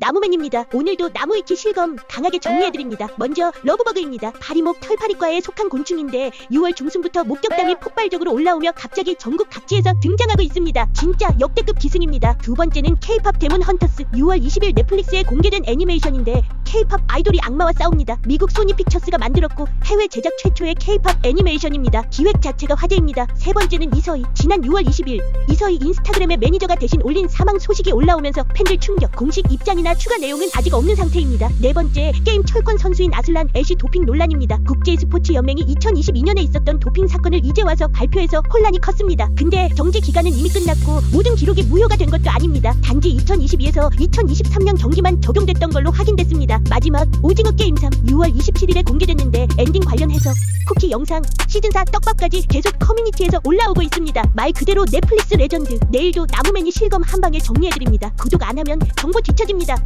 나무맨입니다. 오늘도 나무위키 실검 강하게 정리해드립니다. 먼저 러브버그입니다. 파리목 털파리과에 속한 곤충인데 6월 중순부터 목격담이 폭발적으로 올라오며 갑자기 전국 각지에서 등장하고 있습니다. 진짜 역대급 기승입니다. 두 번째는 K-팝 데몬 헌터스 6월 20일 넷플릭스에 공개된 애니메이션인데 K-팝 아이돌이 악마와 싸웁니다. 미국 소니 픽처스가 만들었고 해외 제작 최초의 K-팝 애니메이션입니다. 기획 자체가 화제입니다. 세 번째는 이서희 지난 6월 20일 이서희 인스타그램의 매니저가 대신 올린 사망 소식이 올라오면서 팬들 충격 공식 입장이나 추가 내용은 아직 없는 상태입니다. 네 번째 게임 철권 선수인 아슬란 애쉬 도핑 논란입니다. 국제 스포츠 연맹이 2022년에 있었던 도핑 사건을 이제 와서 발표해서 혼란이 컸습니다. 근데 정지 기간은 이미 끝났고 모든 기록이 무효가 된 것도 아닙니다. 단지 2022에서 2023년 경기만 적용됐던 걸로 확인됐 마지막 오징어 게임 3 6월 27일에 공개됐는데 엔딩 관련해서 쿠키 영상 시즌 4 떡밥까지 계속 커뮤니티에서 올라오고 있습니다. 말 그대로 넷플릭스 레전드 내일도 나무맨이 실검 한 방에 정리해드립니다. 구독 안 하면 정보 뒤처집니다.